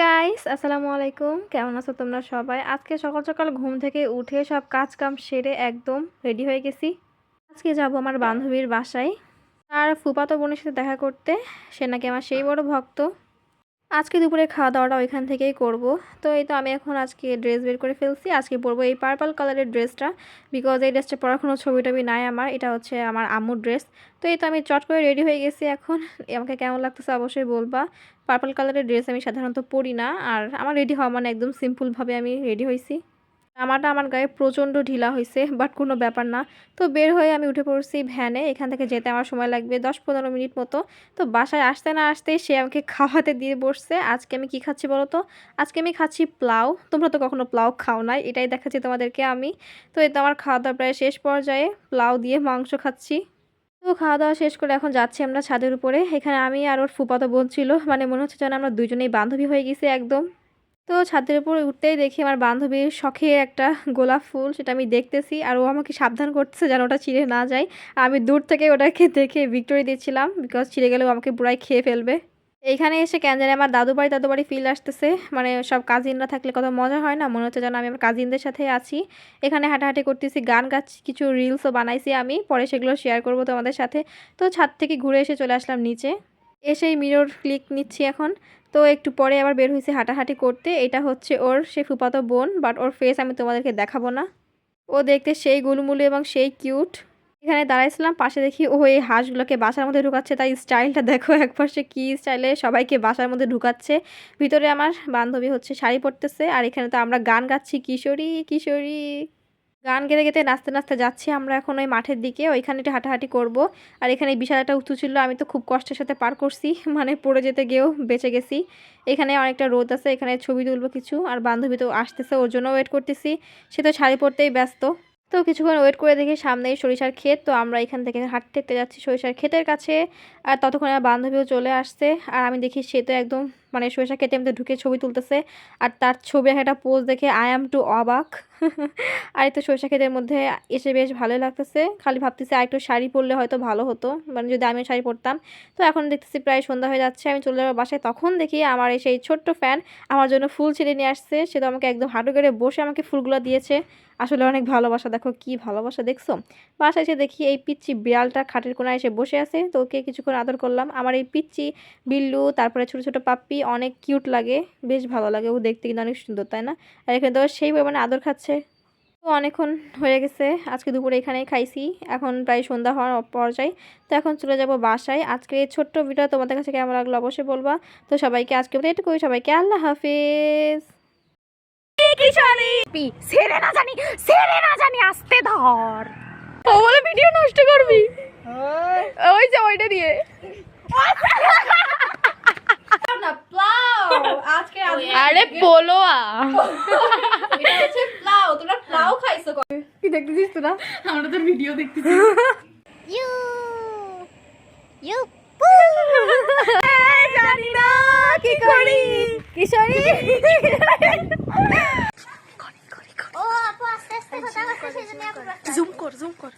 Guys আসসালামু আলাইকুম। কেমন আছো তোমরা সবাই? আজকে সকাল সকাল ঘুম থেকে উঠে সব কাজ কাম সেরে একদম রেডি হয়ে গেছি। আজকে যাব আমার বান্ধবীর বাসায়। আর ফুপাতো বোনের সাথে দেখা করতে। সে নাকি আমার সেই বড় ভক্ত। আজকে দুপুরে খাওয়া দাওয়াটা ওইখান থেকেই করব। তো এই তো আমি এখন আজকে ড্রেস বের করে ফেলছি। আজকে পরবো এই পার্পল কালারের ড্রেসটা বিকজ এই ড্রেসটা পরার কোনো ছবি টবি নাই আমার। এটা হচ্ছে আমার আম্মুর ড্রেস তো এই তো আমি চট করে রেডি হয়ে গেছি এখন। আমাকে কেমন লাগতেছে অবশ্যই বলবা। পার্পল কালারের ড্রেস আমি সাধারণত পরি না। আর আমার রেডি হওয়া মানে একদম সিম্পলভাবে আমি রেডি হয়েছি আমারটা আমার গায়ে প্রচণ্ড ঢিলা হয়েছে বাট কোনো ব্যাপার না। তো বের হয়ে আমি উঠে পড়ছি ভ্যানে, এখান থেকে যেতে আমার সময় লাগবে দশ পনেরো মিনিট মতো। তো বাসায় আসতে না আসতেই সে আমাকে খাওয়াতে দিয়ে বসছে। আজকে আমি কি খাচ্ছি বলো তো? আজকে আমি খাচ্ছি প্লাউ তোমরা তো কখনো প্লাউ খাও নাই, এটাই দেখাচ্ছি তোমাদেরকে আমি। তো এই তো আমার খাওয়া দাওয়া প্রায় শেষ পর্যায়ে প্লাউ দিয়ে মাংস খাচ্ছি। তো খাওয়া দাওয়া শেষ করে এখন যাচ্ছি আমরা ছাদের উপরে। এখানে আমি আর ওর ফুপাতো বোন ছিল মানে মনে হচ্ছে যেন আমরা দুজনেই বান্ধবী হয়ে গেছি একদম। তো ছাদের উপর উঠতেই দেখি আমার বান্ধবীর শখের একটা গোলাপ ফুল, সেটা আমি দেখতেছি আর ও আমাকে সাবধান করতেছে যেন ওটা ছিঁড়ে না যায়। আমি দূর থেকে ওটাকে দেখে ভিক্টোরি দিচ্ছিলাম বিকজ ছিঁড়ে গেলেও আমাকে পুরাই খেয়ে ফেলবে। এইখানে এসে কেন জানি আমার দাদু বাড়ি দাদু বাড়ি ফিল আসতেছে। মানে সব কাজিনরা থাকলে কত মজা হয় না? মনে হচ্ছে যেন আমি আমার কাজিনদের সাথে আছি। এখানে হাঁটাহাঁটি করতেছি, গান গাচ্ছি, কিছু রিলসও বানাইছি আমি। পরে সেগুলো শেয়ার করব তোমাদের সাথে। তো ছাদ থেকে ঘুরে এসে চলে আসলাম নিচে। এসেই মিরর ক্লিক নিচ্ছি এখন। তো একটু পরে আবার বের হয়েছে হাঁটাহাঁটি করতে। এটা হচ্ছে ওর সে ফুপাতো বোন বাট ওর ফেস আমি তোমাদেরকে দেখাবো না। ও দেখতে সেই গুলমুলু এবং সেই কিউট এখানে দাঁড়াইছিলাম, পাশে দেখি ও এই হাঁসগুলোকে বাসার মধ্যে ঢুকাচ্ছে, তাই স্টাইলটা দেখো একবার সে কী স্টাইলে সবাইকে বাসার মধ্যে ঢুকাচ্ছে। ভিতরে আমার বান্ধবী হচ্ছে, শাড়ি পরতেছে, আর এখানে তো আমরা গান গাচ্ছি, কিশোরী কিশোরী। গান গেতে গেতে নাচতে নাচতে যাচ্ছি। আমরা এখন ওই মাঠের দিকে, ওইখানে একটু হাঁটাহাঁটি করব। আর এখানে বিশাল একটা উঁচু ছিল, আমি তো খুব কষ্টের সাথে পার করছি মানে পড়ে যেতে গিয়েও বেঁচে গেছি। এখানে অনেকটা রোদ আছে, এখানে ছবি তুলবো কিছু, আর বান্ধবী তো আসতেছে, ওর জন্য ওয়েট করতেছি। সে তো শাড়ি পরতেই ব্যস্ত। তো কিছুক্ষণ ওয়েট করে দেখি সামনেই সরিষার ক্ষেত, তো আমরা এখান থেকে হাঁটতে যাচ্ছি সরিষার ক্ষেতের কাছে। আর ততক্ষণে বান্ধবীও চলে আসছে, আর আমি দেখি সে তো একদম মানে সরিষা ক্ষেতে মধ্যে ঢুকে ছবি তুলতেছে। আর তার ছবি একটা পোজ দেখে আই অ্যাম টু অবাক। আর এই তো সরিষা ক্ষেতের মধ্যে এসে বেশ ভালোই লাগতেছে। খালি ভাবতেছি আর একটু শাড়ি পরলে হয়তো ভালো হতো। মানে যদি আমিও শাড়ি পরতাম। তো এখন দেখতেছি প্রায় সন্ধ্যা হয়ে যাচ্ছে, আমি চলে যাব বাসায়। তখন দেখি আমার এই সেই ছোট্ট ফ্যান আমার জন্য ফুল ছিঁড়ে নিয়ে আসছে। সে তো আমাকে একদম হাঁটু গেড়ে বসে আমাকে ফুলগুলো দিয়েছে। আসলে অনেক ভালোবাসা। দেখো কি ভালোবাসা দেখছ? বাসায় এসে দেখি এই পিচ্ছি বিড়ালটা খাটের কোনায় এসে বসে আছে। তো ওকে কিছুক্ষণ আদর করলাম। আমার এই পিচ্ছি বিল্লু, তারপরে ছোটো ছোটো পাপ্পি অনেক কিউট লাগে বেশ ভালো লাগে। ও দেখতে কিন্তু অনেক সুন্দর তাই না? আর এখানে তো সেই পরিমাণে আদর খাচ্ছে। তো অনেকক্ষণ হয়ে গেছে আজকে দুপুরে এখানেই খাইছি। এখন প্রায় সন্ধ্যা হওয়ার পর্যায়ে। তো এখন চলে যাব বাসায়। আজকে এই ছোট্ট ভিডিও তোমাদের কাছে কেমন লাগল অবশ্যই বলবা। তো সবাইকে আজকে এটা করি সবাইকে আল্লাহ হাফিজ। সেরে না জানি সেরে না জানি আসতে ধর। ও বলে ভিডিও নষ্ট করবি? ওই। যে ওইটা দিয়ে। পোলোয়া কি দেখতেছিস তোরা? আমরা তোর ভিডিও দেখতেছি। জানি না কি করি? কিশোরী। জুম কর জুম কর।